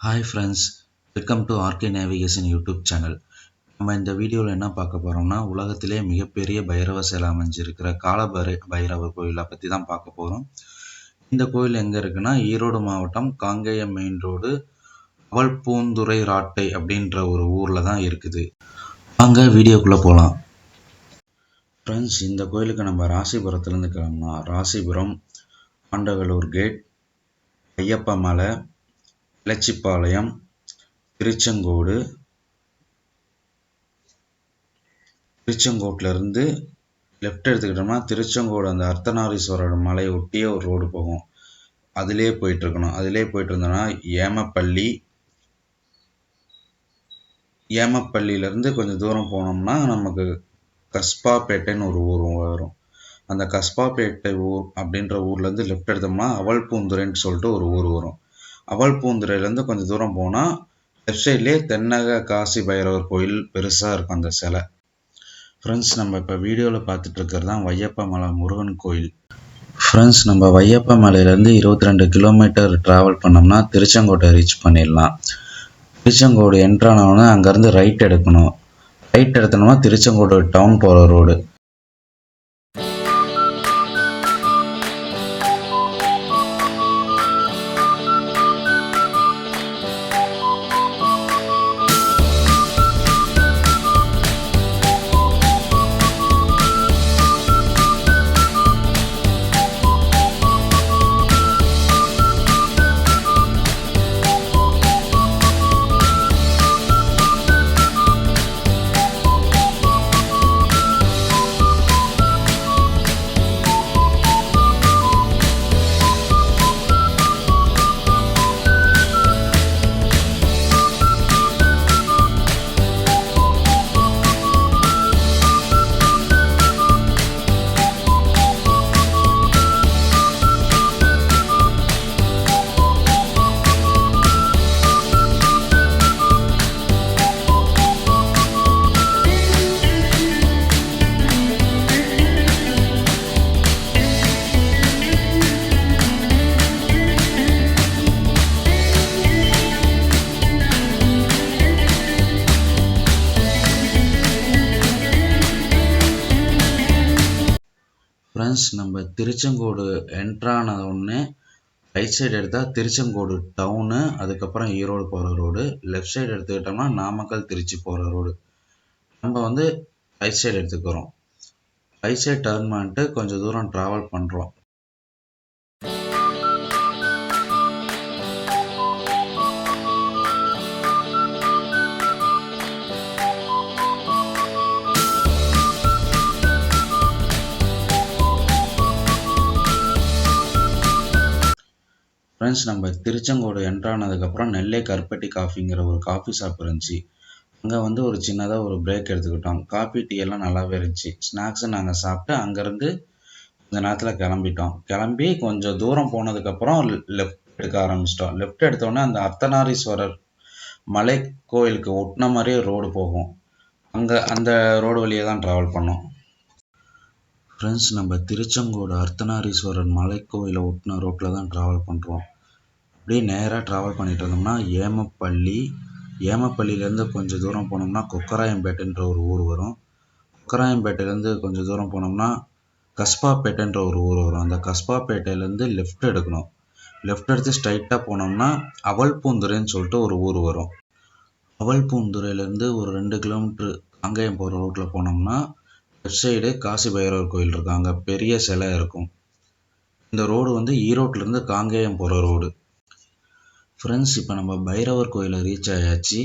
Hi friends welcome to RK navigation YouTube channel நம்ம இந்த வீடியோவில் என்ன பார்க்க போகிறோம்னா உலகத்திலே மிகப்பெரிய பைரவ சிலை அமைஞ்சிருக்கிற காலபைர பைரவர் கோயிலை பற்றி தான் பார்க்க போகிறோம் இந்த கோயில் எங்கே இருக்குன்னா ஈரோடு மாவட்டம் காங்கேயம் மெயின் ரோடு அவல்பூந்துறை ராட்டை அப்படின்ற ஒரு ஊரில் தான் இருக்குது. வாங்க வீடியோக்குள்ளே போகலாம் ஃப்ரெண்ட்ஸ் இந்த கோயிலுக்கு நம்ம ராசிபுரத்துலேருந்து கிளம்புனா ராசிபுரம் ஆண்டவலூர் கேட் ஐயப்ப மலை லட்சிப்பாளையம் திருச்செங்கோடு திருச்செங்கோட்டிலேருந்து லெஃப்ட் எடுத்துக்கிட்டோம்னா திருச்செங்கோடு அந்த அர்த்தநாரீஸ்வரர் மலையை ஒட்டியே ஒரு ரோடு போகும். அதிலே போயிட்டுருக்கணும். அதிலே போயிட்டு இருந்தோம்னா ஏமப்பள்ளி. ஏமப்பள்ளியிலேருந்து கொஞ்சம் தூரம் போனோம்னா நமக்கு கஸ்பாப்பேட்டைன்னு ஒரு ஊர் வரும். அந்த கஸ்பாப்பேட்டை ஊர் அப்படின்ற ஊர்லேருந்து லெஃப்ட் எடுத்தோம்னா அவல்பூந்துரைன்னு சொல்லிட்டு ஒரு ஊர் வரும். அவல்பூந்துறையிலேருந்து கொஞ்சம் தூரம் போனால் லெஃப்ட் சைட்லேயே தென்னக காசி பைரவர் கோயில் பெருசாக இருக்கும் அந்த சிலை. ஃப்ரெண்ட்ஸ் நம்ம இப்போ வீடியோவில் பார்த்துட்டு இருக்கிறது தான் வையப்ப மலை முருகன் கோயில். ஃப்ரெண்ட்ஸ் நம்ம வையப்ப மலையிலேருந்து இருபத்தி ரெண்டு கிலோமீட்டர் ட்ராவல் பண்ணோம்னா திருச்செங்கோட்டை ரீச் பண்ணிடலாம். திருச்செங்கோடு என்ட்ரானவொன்னே அங்கேருந்து ரைட் எடுக்கணும். ரைட் எடுத்தோம்னா திருச்செங்கோடு டவுன் போகிற ரோடு ஃப்ரெண்ட்ஸ் நம்ம திருச்செங்கோடு என்ட்ரான உடனே ரைட் சைடு எடுத்தால் திருச்செங்கோடு டவுனு அதுக்கப்புறம் ஈரோடு போகிற ரோடு லெஃப்ட் சைடு எடுத்துக்கிட்டோம்னா நாமக்கல் திருச்சி போகிற ரோடு நம்ம வந்து ரைட் சைடு எடுத்துக்கிறோம். ரைட் சைடு டர்ன் பண்ணிட்டு கொஞ்சம் தூரம் ட்ராவல் பண்ணுறோம் ஃப்ரெண்ட்ஸ் நம்ம திருச்செங்கோடு என்ட்ரானதுக்கப்புறம் நெல்லை கருப்பட்டி காஃபிங்கிற ஒரு காஃபி ஷாப் இருந்துச்சு. அங்கே வந்து ஒரு சின்னதாக ஒரு பிரேக் எடுத்துக்கிட்டோம். காஃபி டீ எல்லாம் நல்லாவே இருந்துச்சு. ஸ்நாக்ஸும் நாங்கள் சாப்பிட்டு அங்கேருந்து கொஞ்ச நேரத்தில் கிளம்பிட்டோம். கிளம்பி கொஞ்சம் தூரம் போனதுக்கப்புறம் லெஃப்ட் எடுக்க ஆரம்பிச்சிட்டோம். லெஃப்ட் எடுத்தோடனே அந்த அர்த்தநாரீஸ்வரர் மலை கோயிலுக்கு ஒட்டின மாதிரியே ரோடு போகும். அங்கே அந்த ரோடு வழியே தான் ட்ராவல் பண்ணோம். ஃப்ரெண்ட்ஸ் நம்ம திருச்செங்கோடு அர்த்தநாரீஸ்வரர் மலை கோயிலை ஒட்டின ரோட்டில் தான் ட்ராவல் பண்ணுறோம் அப்படியே நேராக ட்ராவல் பண்ணிகிட்டு இருந்தோம்னா ஏமப்பள்ளி ஏமப்பள்ளியிலேருந்து கொஞ்சம் தூரம் போனோம்னா கொக்கராயம்பேட்டைன்ற ஒரு ஊர் வரும். கொக்கராயம்பேட்டையிலேருந்து கொஞ்சம் தூரம் போனோம்னா கஸ்பாப்பேட்டைன்ற ஒரு ஊர் வரும். அந்த கஸ்பாப்பேட்டையிலேருந்து லெஃப்ட் எடுக்கணும். லெஃப்ட் எடுத்து ஸ்ட்ரைட்டாக போனோம்னா அவல்பூந்துரைன்னு சொல்லிட்டு ஒரு ஊர் வரும். அவல்பூந்துரையிலேருந்து ஒரு ரெண்டு கிலோமீட்ரு காங்கேயம் போகிற ரோட்டில் போனோம்னா லெஃப்ட் சைடு காசி பைரவர் கோயில் இருக்கும் அங்கே பெரிய சிலை இருக்கும். இந்த ரோடு வந்து ஈரோட்டிலேருந்து காங்கேயம் போகிற ரோடு ஃப்ரெண்ட்ஸ் இப்போ நம்ம பைரவர் கோயிலை ரீச் ஆயாச்சு.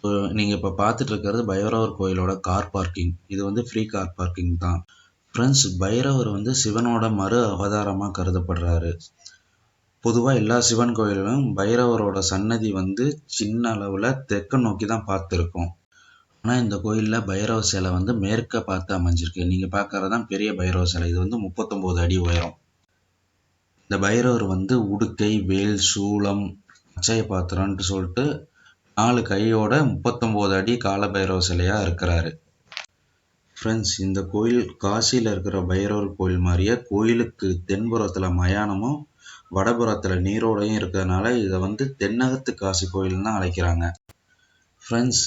ஸோ நீங்கள் இப்போ பார்த்துட்டு இருக்கிறது பைரவர் கோயிலோட கார் பார்க்கிங் இது வந்து ஃப்ரீ கார் பார்க்கிங் தான். ஃப்ரெண்ட்ஸ் பைரவர் வந்து சிவனோட மறு அவதாரமாக கருதப்படுறாரு. பொதுவாக எல்லா சிவன் கோயிலும் பைரவரோட சன்னதி வந்து சின்ன அளவில் தெற்க நோக்கி தான் பார்த்துருக்கோம். ஆனால் இந்த கோயிலில் பைரவ சிலை வந்து மேற்க பார்த்து அமைஞ்சிருக்கு. நீங்கள் பார்க்கறது தான் பெரிய பைரவ சிலை. இது வந்து முப்பத்தொம்போது அடி உயரம். இந்த பைரவர் வந்து உடுக்கை வேல் சூளம் அச்சய பாத்திரம்ன்ட்டு சொல்லிட்டு நாலு கையோட முப்பத்தொம்போது அடி காலபைரவ சிலையாக இருக்கிறாரு. ஃப்ரெண்ட்ஸ் இந்த கோயில் காசியில் இருக்கிற பைரவர் கோயில் மாதிரியே கோயிலுக்கு தென்புறத்தில் மயானமும் வடபுறத்தில் நீரோடையும் இருக்கிறதுனால இதை வந்து தென்னகத்து காசி கோயில்னு தான் அழைக்கிறாங்க. ஃப்ரெண்ட்ஸ்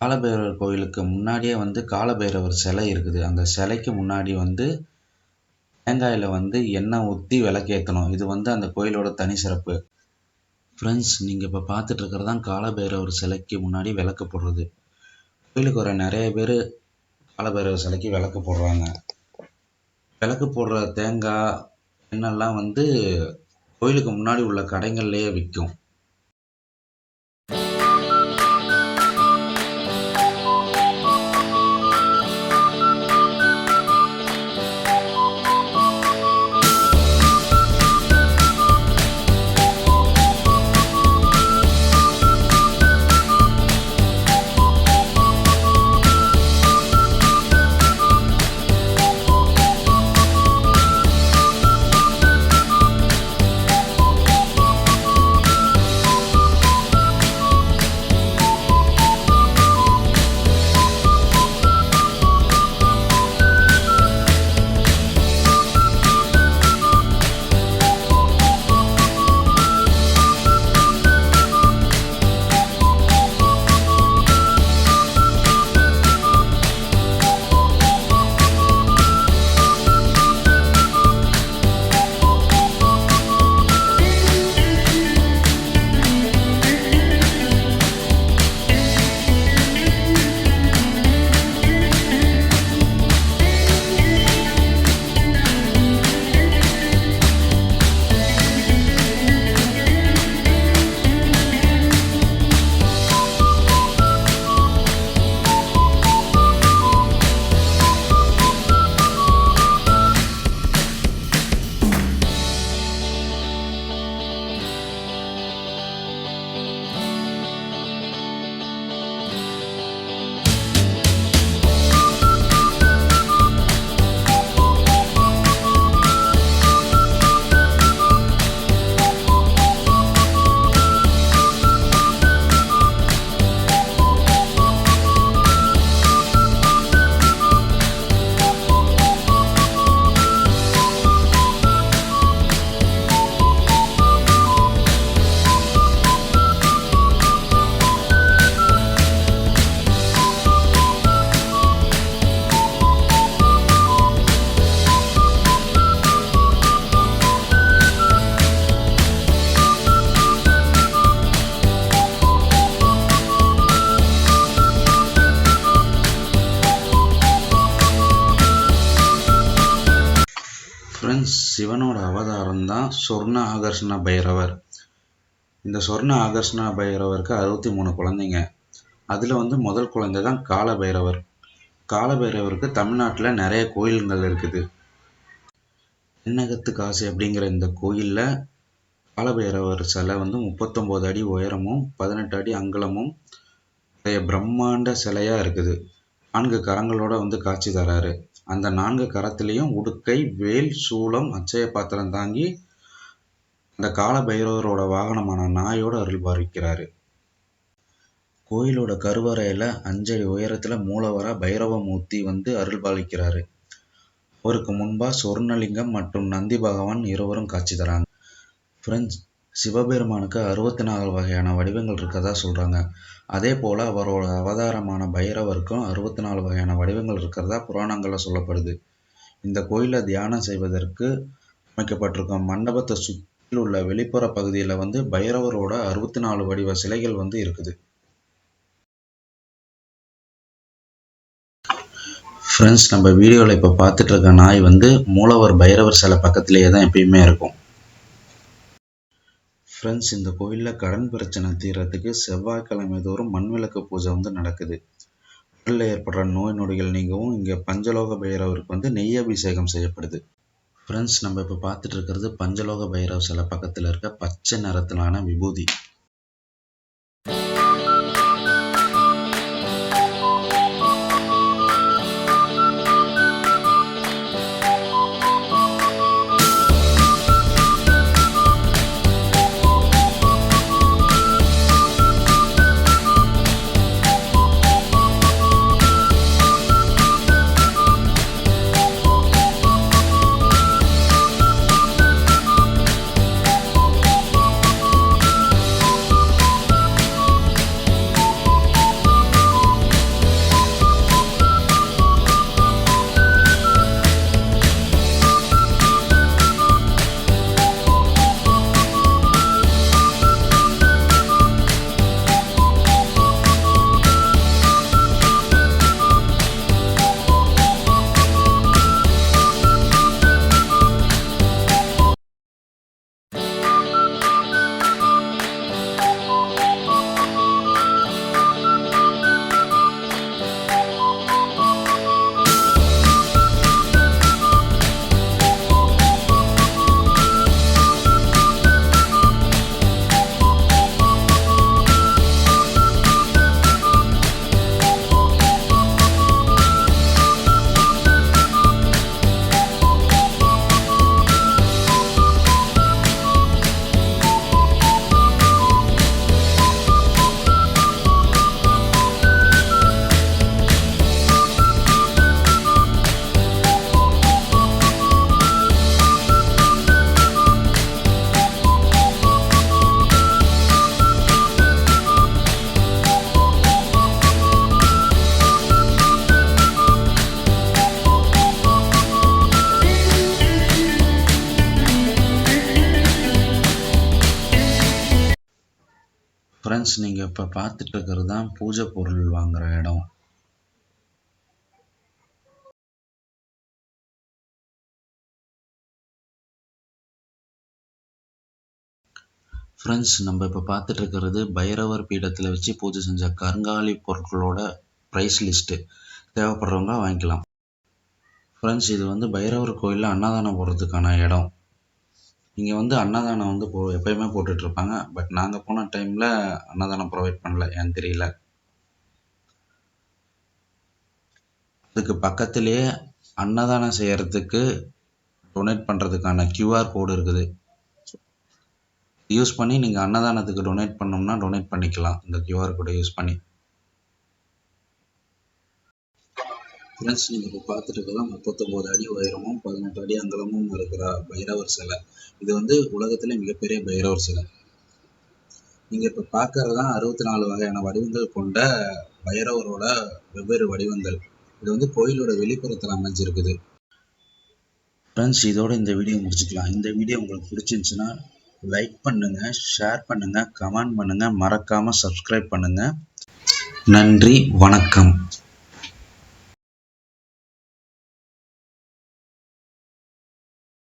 காலபைரவர் கோயிலுக்கு முன்னாடியே வந்து காலபைரவர் சிலை இருக்குது. அந்த சிலைக்கு முன்னாடி வந்து தேங்காயில் வந்து எண்ணெய் ஊற்றி விளக்கேற்றணும் இது வந்து அந்த கோயிலோட தனி சிறப்பு. ஃப்ரெண்ட்ஸ் நீங்கள் இப்போ பார்த்துட்டு இருக்கிறது தான் காலபைரவர் சிலைக்கு முன்னாடி விளக்கு போடுறது கோயிலுக்கு வர நிறைய பேர் காலபைரவர் சிலைக்கு விளக்கு போடுறாங்க. விளக்கு போடுற தேங்காய் எண்ணெய்லாம் வந்து கோயிலுக்கு முன்னாடி உள்ள கடைகள்லேயே விற்கும் சிவனோட அவதாரம் தான் சொர்ண ஆகர்ஷண பைரவர். இந்த சொர்ண ஆகர்ஷண பைரவருக்கு அறுபத்தி மூணு குழந்தைங்க. அதில் வந்து முதல் குழந்தை தான் கால பைரவர் கால பைரவருக்கு தமிழ்நாட்டில் நிறைய கோயில்கள் இருக்குது. விண்ணகத்து காசி அப்படிங்கிற இந்த கோயிலில் காலபைரவர் சிலை வந்து முப்பத்தொம்போது அடி உயரமும் பதினெட்டு அடி அங்கலமும் பிரம்மாண்ட சிலையாக இருக்குது. நான்கு கரங்களோட வந்து காட்சி தராரு. அந்த நான்கு கரத்திலையும் உடுக்கை வேல் சூலம் அச்சய பாத்திரம் தாங்கி அந்த கால பைரவரோட வாகனமான நாயோட அருள் பாவிக்கிறாரு கோயிலோட கருவறையில் அஞ்சடி உயரத்தில் மூலவரா பைரவமூர்த்தி வந்து அருள் பாலிக்கிறாரு அவருக்கு முன்பாக சொர்ணலிங்கம் மற்றும் நந்தி பகவான் இருவரும் காட்சி தராங்க. ஃப்ரெண்ட்ஸ் சிவபெருமானுக்கு அறுபத்தி நாலு வகையான வடிவங்கள் இருக்கதா சொல்கிறாங்க அதே போல் அவரோட அவதாரமான பைரவருக்கும் அறுபத்தி நாலு வகையான வடிவங்கள் இருக்கிறதா புராணங்களில் சொல்லப்படுது. இந்த கோயிலில் தியானம் செய்வதற்கு அமைக்கப்பட்டிருக்கும் மண்டபத்தை சுற்றில் உள்ள வெளிப்புற பகுதியில் வந்து பைரவரோட அறுபத்தி நாலு வடிவ சிலைகள் வந்து இருக்குது. ஃப்ரெண்ட்ஸ் நம்ம வீடியோவில் இப்போ பார்த்துட்டு இருக்க நாய் வந்து மூலவர் பைரவர் சிலை பக்கத்துலேயே தான் எப்பயுமே இருக்கும். ஃப்ரெண்ட்ஸ் இந்த கோயிலில் கடன் பிரச்சனை தீர்றதுக்கு செவ்வாய்க்கிழமை தோறும் மண்விளக்கு பூஜை வந்து நடக்குது. உடலில் ஏற்படுற நோய் நொடிகள் நீங்கவும் இங்கே பஞ்சலோக பைரவருக்கு வந்து நெய் அபிஷேகம் செய்யப்படுது. ஃப்ரெண்ட்ஸ் நம்ம இப்போ பார்த்துட்டு இருக்கிறது பஞ்சலோக பைரவ் சிலை பக்கத்தில் இருக்க பச்சை நிறத்திலான விபூதி. ஃப்ரெண்ட்ஸ் நீங்கள் இப்போ பார்த்துட்டு இருக்கிறது தான் பூஜை பொருள் வாங்குகிற இடம். ஃப்ரெண்ட்ஸ் நம்ம இப்போ பார்த்துட்டு இருக்கிறது பைரவர் பீடத்தில் வச்சு பூஜை செஞ்ச கருங்காலி பொருட்களோட ப்ரைஸ் லிஸ்ட்டு தேவைப்படுறவங்க வாங்கிக்கலாம். ஃப்ரெண்ட்ஸ் இது வந்து பைரவர் கோயிலில் அன்னதானம் போடுறதுக்கான இடம். இங்கே வந்து அன்னதானம் வந்து போ எப்பயுமே போட்டுட்ருப்பாங்க. பட் நாங்கள் போன டைமில் அன்னதானம் ப்ரொவைட் பண்ணல. ஏன்னு தெரியல. அதுக்கு பக்கத்துலேயே அன்னதானம் செய்கிறதுக்கு டொனேட் பண்ணுறதுக்கான கியூஆர் கோடு இருக்குது. யூஸ் பண்ணி நீங்கள் அன்னதானத்துக்கு டொனேட் பண்ணோம்னா டொனேட் பண்ணிக்கலாம். இந்த கியூஆர் கோடை யூஸ் பண்ணி. ஃப்ரெண்ட்ஸ் நீங்கள் இப்போ பார்த்துட்டு முப்பத்தொம்போது அடி உயரமும் பதினெட்டு அடி அகலமும் இருக்கிற பைரவர் சிலை. இது வந்து உலகத்திலே மிகப்பெரிய பைரவர் சிலை. நீங்கள் இப்போ பார்க்கறது தான் அறுபத்தி நாலு வகையான வடிவங்கள் கொண்ட பைரவரோட வெவ்வேறு வடிவங்கள். இது வந்து கோயிலோட வெளிப்புறத்தில் அமைஞ்சிருக்குது. ஃப்ரெண்ட்ஸ் இதோட இந்த வீடியோ முடிச்சுக்கலாம். இந்த வீடியோ உங்களுக்கு பிடிச்சிருந்துச்சுன்னா லைக் பண்ணுங்கள் ஷேர் பண்ணுங்கள் கமெண்ட் பண்ணுங்கள் மறக்காமல் சப்ஸ்கிரைப் பண்ணுங்கள் நன்றி வணக்கம்.